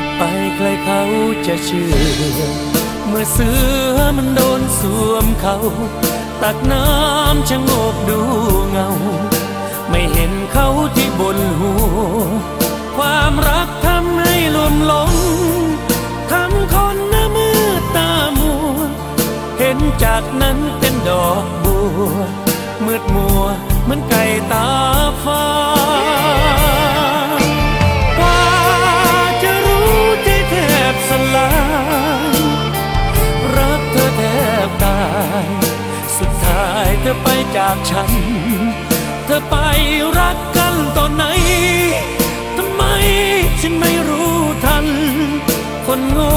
ดไปใครเขาจะเชื่อ เมื่อเสือมันโดนสวมเขา ตักน้ำชะโงกดูเงา ไม่เห็นเขาที่บนหัว ความรักทำให้ลวมหลงทำคนหน้ามืดตามัว เห็นจากนั้นเป็นดอกบัวมืดมัวเหมือนไก่ตาฟ้า จากฉัน เธอไปรักกันตอนไหน ทำไมฉันไม่รู้ทัน คนโง่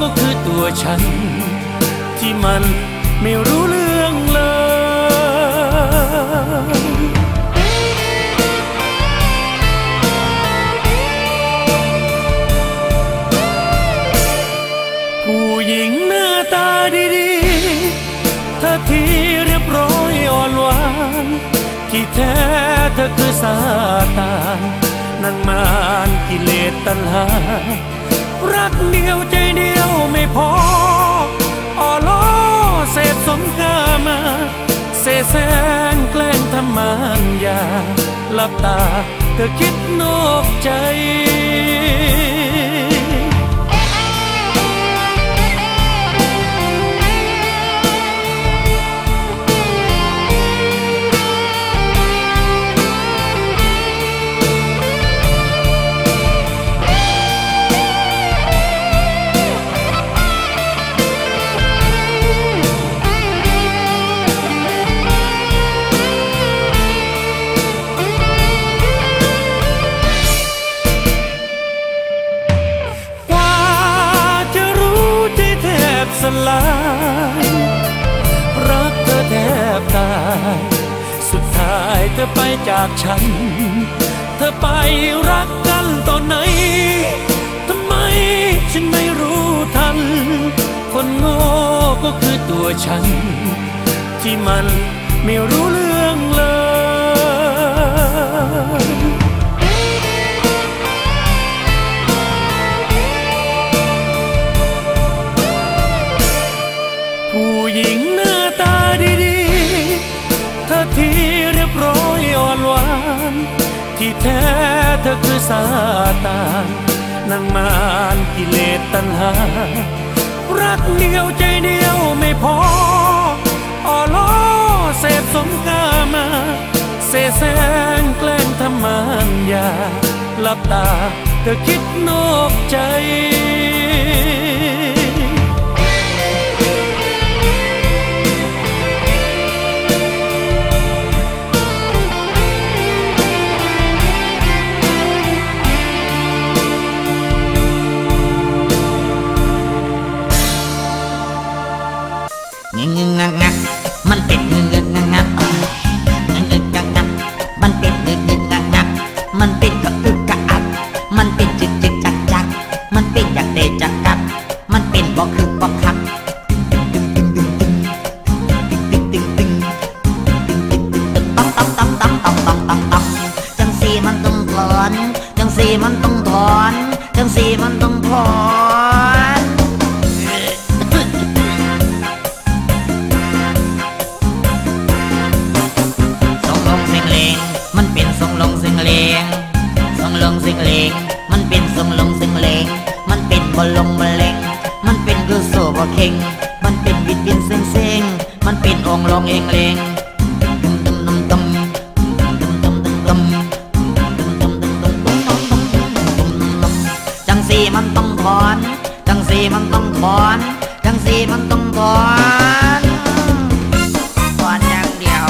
ก็คือตัวฉัน ที่มันไม่รู้เรื่อง แท้เธอคือซาตานนั่งมานกิเลสตัณหา รักเดียวใจเดียวไม่พออ่อล้อเสพสมกามาเสแสร้งแกล้งทำมานยาหลับตาเธอคิดนอกใจ ธอไปจากฉัน เธอไปรักกันตอนไหน ทำไมฉันไม่รู้ทัน คนโง่ก็คือตัวฉัน ที่มันไม่รู้เรื่อง ที่แท้เธอคือซาตานนั่งมานกิเลสตัณหา รักเดียวใจเดียวไม่พออ่อล้อเสพสมกามา เสแสร้งแกล้งทำมานยาหลับตาเธอคิดนอกใจ บ่ลงบ่เล็งมันเป็นคือโซบ่เข่งมันเป็นวิดวินเซ็งเซ็งมันเป็นองลองเองเลงจังสีมันต้องถอน จังสีมันต้องถอน จังสีมันต้องถอนถอนอย่างเดียว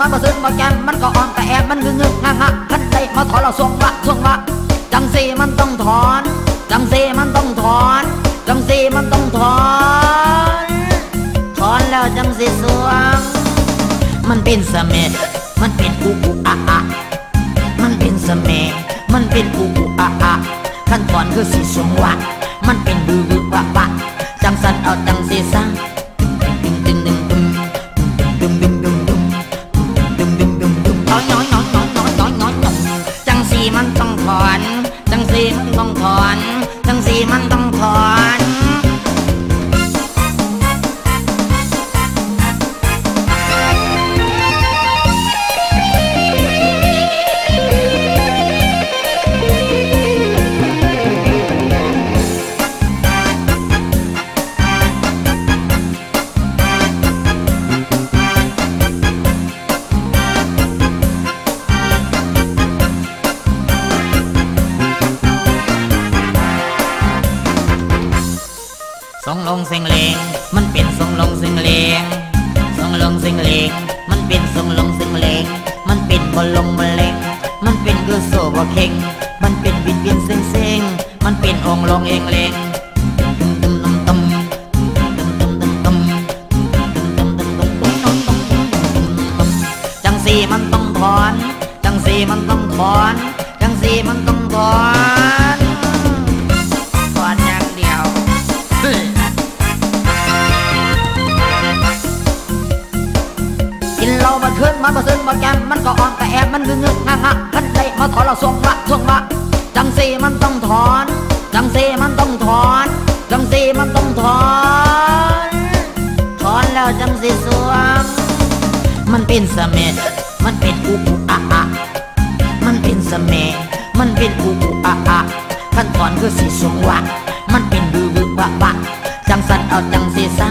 มาบ่ซึ้งบ่แกมมันก็อ่อนกระแอบมันงึงงงะงะคันใดมาถอนเราสวงวะสวงวะจังสีมันต้องถอน จังสีมันต้องถอน จังสีมันต้องถอน ถอนแล้วจังสีสวง มันเป็นเสม็ดมันเป็นอุอุอะอะมันเป็นเสม็ดมันเป็นอุอุอะอะขั้นตอนคือสีสวงวะมันเป็นบือบื time. นต้องถอนทรงลงเสียงเลงมันเป็นทรงลงเสียงเลงทรงลงเสียงเลงมันเป็นทรงลงเสียงเลงมันเป็นบอลลงบอลเลงมันเป็นกือโซบอเข่งมันเป็นบินบินเซ็งเซ็งมันเป็นองลงเองเลง อนกระแอบมันงึงงงะงะคันใดมาถอนเราสวงวะสวงวะจังสีมันต้องถอน จังสีมันต้องถอน จังสีมันต้องถอน ถอนแล้วจังสีสวง มันเป็นเสม็ดมันเป็นอุอุอะอะมันเป็นเสม็ดมันเป็นอุอุอะอะขั้นตอนคือสีสวงวะมันเป็นบือบือวะวะจังสันเอาจังสีซะ